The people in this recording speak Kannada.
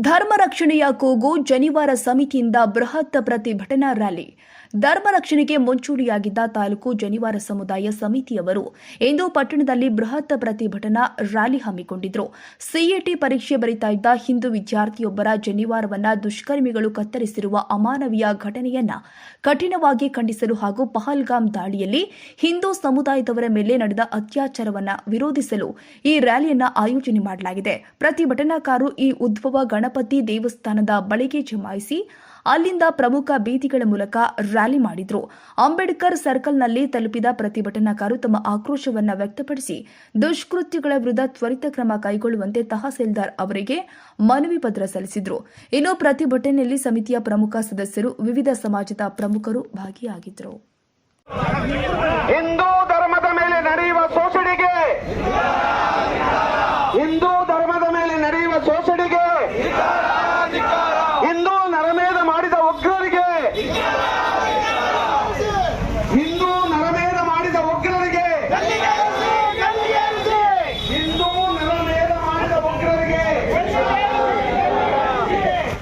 ಧರ್ಮ ರಕ್ಷಣೆಯ ಕೂಗು ಜನಿವಾರ ಸಮಿತಿಯಿಂದ ಬೃಹತ್ ಪ್ರತಿಭಟನಾ ರ್ಯಾಲಿ. ಧರ್ಮ ರಕ್ಷಣೆಗೆ ಮುಂಚೂಣಿಯಾಗಿದ್ದ ತಾಲೂಕು ಜನಿವಾರ ಸಮುದಾಯ ಸಮಿತಿಯವರು ಇಂದು ಪಟ್ಟಣದಲ್ಲಿ ಬೃಹತ್ ಪ್ರತಿಭಟನಾ ರ್ಯಾಲಿ ಹಮ್ಮಿಕೊಂಡಿದ್ರು. ಸಿಇಟಿ ಪರೀಕ್ಷೆ ಬರಿತಾ ಇದ್ದ ಹಿಂದೂ ವಿದ್ಯಾರ್ಥಿಯೊಬ್ಬರ ಜನಿವಾರವನ್ನ ದುಷ್ಕರ್ಮಿಗಳು ಕತ್ತರಿಸಿರುವ ಅಮಾನವೀಯ ಘಟನೆಯನ್ನ ಕಠಿಣವಾಗಿ ಖಂಡಿಸಲು ಹಾಗೂ ಪಹಲ್ಗಾಮ್ ದಾಳಿಯಲ್ಲಿ ಹಿಂದೂ ಸಮುದಾಯದವರ ಮೇಲೆ ನಡೆದ ಅತ್ಯಾಚಾರವನ್ನ ವಿರೋಧಿಸಲು ಈ ರ್ಯಾಲಿಯನ್ನ ಆಯೋಜನೆ ಮಾಡಲಾಗಿದೆ. ಪ್ರತಿಭಟನಾಕಾರರು ಈ ಉದ್ಭವ ಗಣಪತಿ ದೇವಸ್ಥಾನದ ಬಳಿಗೆ ಜಮಾಯಿಸಿ ಅಲ್ಲಿಂದ ಪ್ರಮುಖ ಬೀದಿಗಳ ಮೂಲಕ ರ್ಯಾಲಿ ಮಾಡಿದ್ರು. ಅಂಬೇಡ್ಕರ್ ಸರ್ಕಲ್ನಲ್ಲಿ ತಲುಪಿದ ಪ್ರತಿಭಟನಾಕಾರರು ತಮ್ಮ ಆಕ್ರೋಶವನ್ನು ವ್ಯಕ್ತಪಡಿಸಿ ದುಷ್ಕೃತ್ಯಗಳ ವಿರುದ್ಧ ತ್ವರಿತ ಕ್ರಮ ಕೈಗೊಳ್ಳುವಂತೆ ತಹಸೀಲ್ದಾರ್ ಅವರಿಗೆ ಮನವಿ ಪತ್ರ ಸಲ್ಲಿಸಿದ್ರು. ಇನ್ನು ಪ್ರತಿಭಟನೆಯಲ್ಲಿ ಸಮಿತಿಯ ಪ್ರಮುಖ ಸದಸ್ಯರು, ವಿವಿಧ ಸಮಾಜದ ಪ್ರಮುಖರು ಭಾಗಿಯಾಗಿದ್ದರು ಹಿಂದೂ ಧರ್ಮದ ಮೇಲೆ ನಡೆಯುವ ಶೋಷಣೆಗೆ ಹಿಂದೂ ಧರ್ಮದ ಮೇಲೆ ನಡೆಯುವ ಶೋಷಣೆ